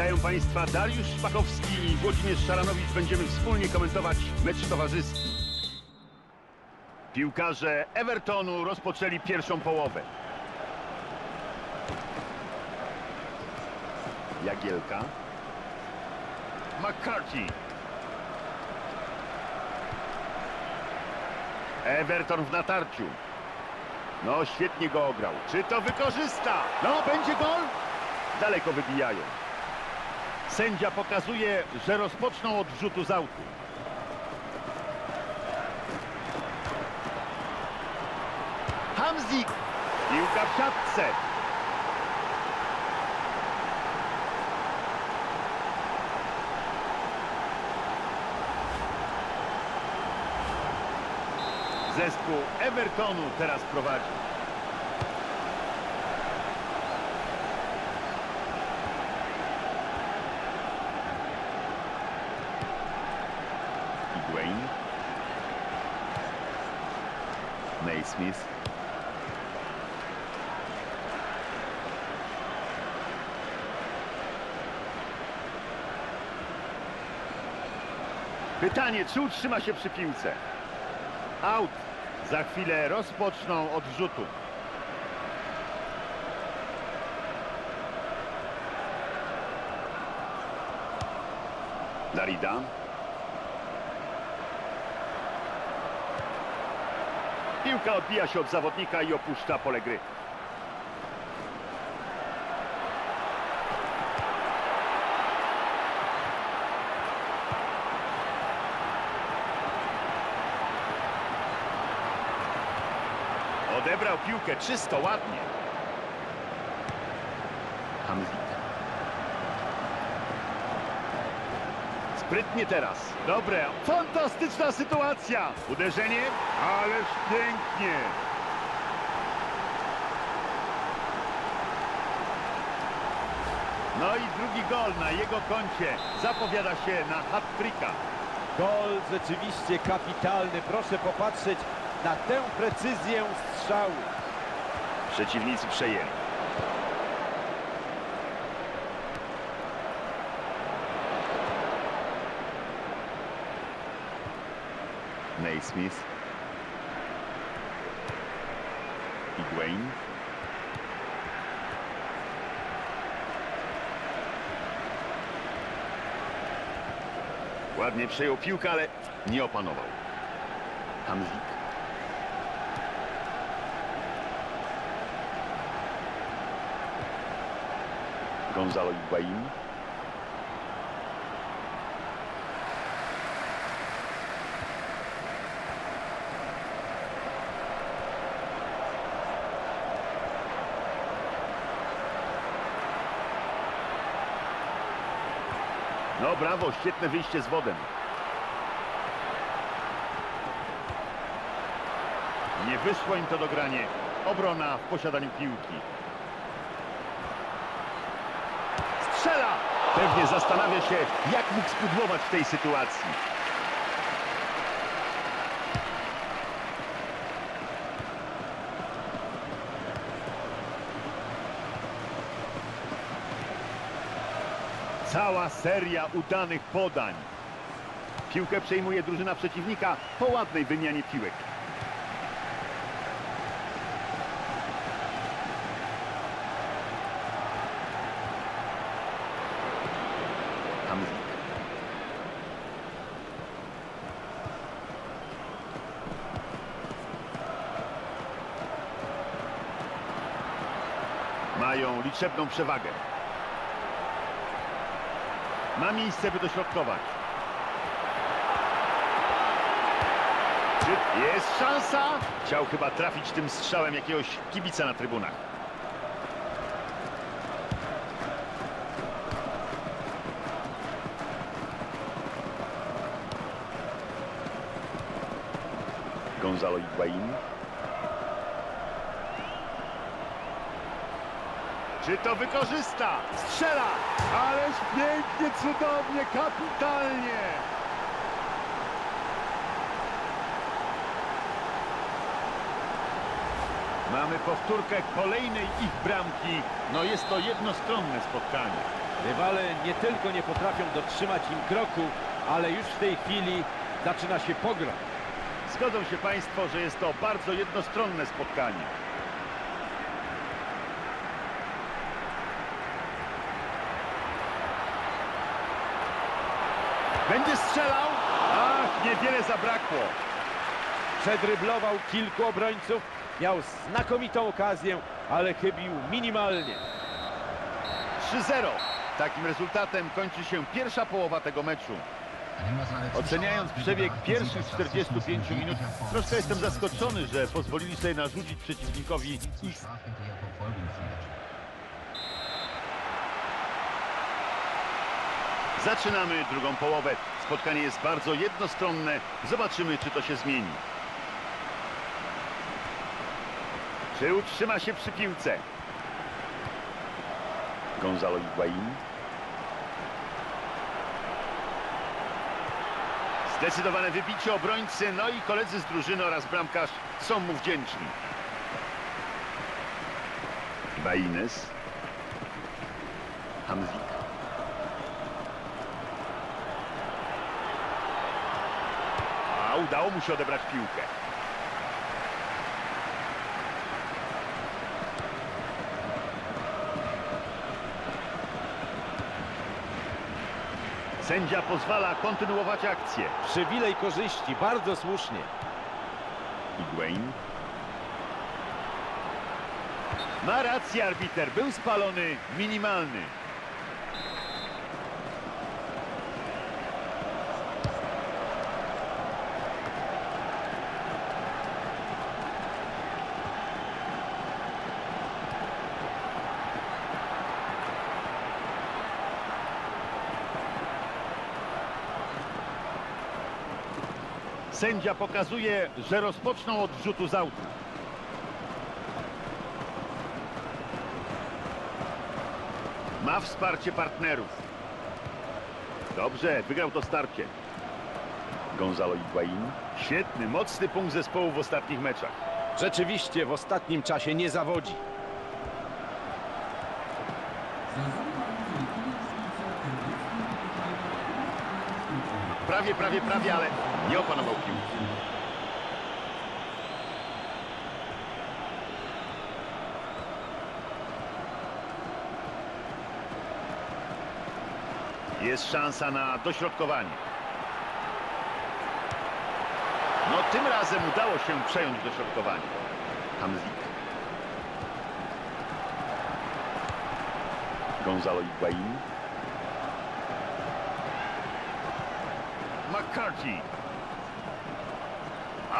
Witają Państwa Dariusz Szpakowski i Włodzimierz Szaranowicz. Będziemy wspólnie komentować mecz towarzyski. Piłkarze Evertonu rozpoczęli pierwszą połowę. Jagielka. McCarthy. Everton w natarciu. No, świetnie go ograł. Czy to wykorzysta? No, będzie gol? Daleko wybijają. Sędzia pokazuje, że rozpoczną od rzutu z autu. Hamzik. Piłka w siatce. Zespół Evertonu teraz prowadzi. Higuain. Naismith. Pytanie, czy utrzyma się przy piłce? Out. Za chwilę rozpoczną od rzutu. Darida. Piłka odbija się od zawodnika i opuszcza pole gry. Odebrał piłkę czysto, ładnie. Hamzik. Sprytnie teraz. Dobre, fantastyczna sytuacja. Uderzenie, ależ pięknie. No i drugi gol na jego koncie. Zapowiada się na hat-tricka. Gol rzeczywiście kapitalny. Proszę popatrzeć na tę precyzję strzału. Przeciwnicy przejęli. Naismith. Higuain. Ładnie przejął piłkę, ale nie opanował. Hamzik. Gonzalo Higuain. No brawo, świetne wyjście z wodem. Nie wyszło im to do granie. Obrona w posiadaniu piłki. Strzela! Pewnie zastanawia się, jak mógł spudłować w tej sytuacji. Cała seria udanych podań. Piłkę przejmuje drużyna przeciwnika po ładnej wymianie piłek. Mają liczebną przewagę. Ma miejsce, by dośrodkować. Jest szansa? Chciał chyba trafić tym strzałem jakiegoś kibica na trybunach. Gonzalo Higuain. Czy to wykorzysta? Strzela! Ależ pięknie, cudownie, kapitalnie! Mamy powtórkę kolejnej ich bramki. No jest to jednostronne spotkanie. Rywale nie tylko nie potrafią dotrzymać im kroku, ale już w tej chwili zaczyna się pogrom. Zgodzą się Państwo, że jest to bardzo jednostronne spotkanie. Będzie strzelał? Ach, niewiele zabrakło. Przedryblował kilku obrońców, miał znakomitą okazję, ale chybił minimalnie. 3-0. Takim rezultatem kończy się pierwsza połowa tego meczu. Oceniając przebieg pierwszych 45 minut, troszkę jestem zaskoczony, że pozwolili sobie narzucić przeciwnikowi ich Zaczynamy drugą połowę. Spotkanie jest bardzo jednostronne. Zobaczymy, czy to się zmieni. Czy utrzyma się przy piłce? Gonzalo Higuain. Zdecydowane wybicie obrońcy, no i koledzy z drużyny oraz bramkarz są mu wdzięczni. Baines. Hamzik. Udało mu się odebrać piłkę. Sędzia pozwala kontynuować akcję. Przywilej korzyści, bardzo słusznie. Higuain. Ma rację arbiter, był spalony minimalny. Sędzia pokazuje, że rozpoczną od rzutu z autu. Ma wsparcie partnerów. Dobrze, wygrał to starcie. Gonzalo Higuain. Świetny, mocny punkt zespołu w ostatnich meczach. Rzeczywiście w ostatnim czasie nie zawodzi. Prawie, prawie, prawie, ale nie opanował piłki. Jest szansa na dośrodkowanie. No tym razem udało się przejąć dośrodkowanie. Hamzik. Gonzalo Higuain. McCarthy.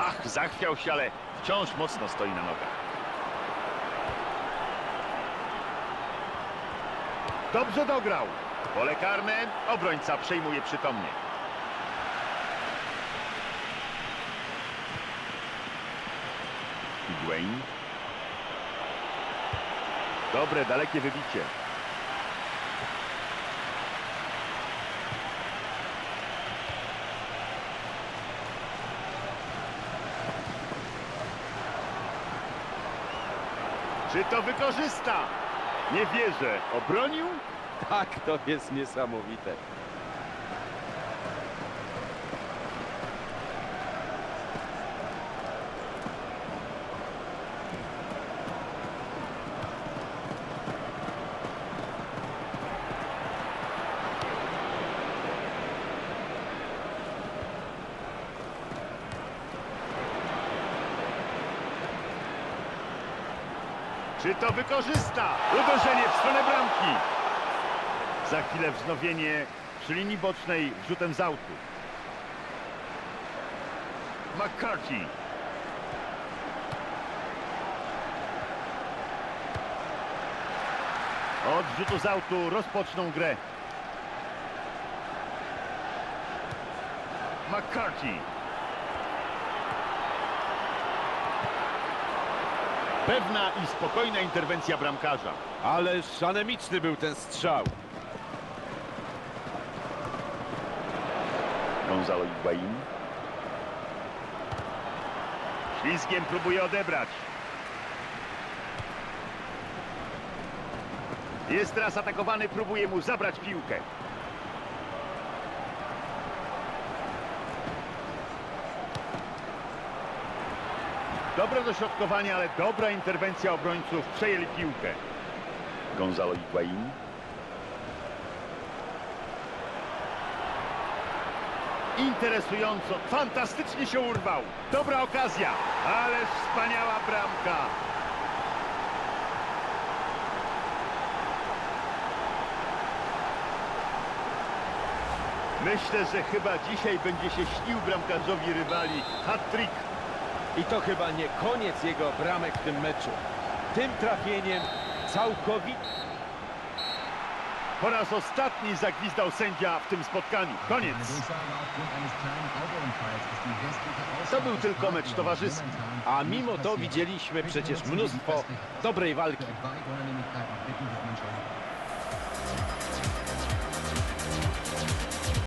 Ach, zachwiał się, ale wciąż mocno stoi na nogach. Dobrze dograł. Pole karne, obrońca przejmuje przytomnie. Higuain. Dobre, dalekie wybicie. Czy to wykorzysta? Nie wierzę. Obronił? Tak, to jest niesamowite. Czy to wykorzysta? Uderzenie w stronę bramki. Za chwilę wznowienie przy linii bocznej rzutem z autu. McCarthy. Od rzutu z autu rozpoczną grę. McCarthy. Pewna i spokojna interwencja bramkarza. Ależ anemiczny był ten strzał. Gonzalo Higuain. Ślizgiem próbuje odebrać. Jest teraz atakowany, próbuje mu zabrać piłkę. Dobre dośrodkowanie, ale dobra interwencja obrońców. Przejęli piłkę. Gonzalo Higuain. Interesująco, fantastycznie się urwał. Dobra okazja, ależ wspaniała bramka. Myślę, że chyba dzisiaj będzie się śnił bramkarzowi rywali. Hat-trick. I to chyba nie koniec jego bramek w tym meczu. Tym trafieniem całkowicie... Po raz ostatni zagwizdał sędzia w tym spotkaniu. Koniec. To był tylko mecz towarzyski. A mimo to widzieliśmy przecież mnóstwo dobrej walki.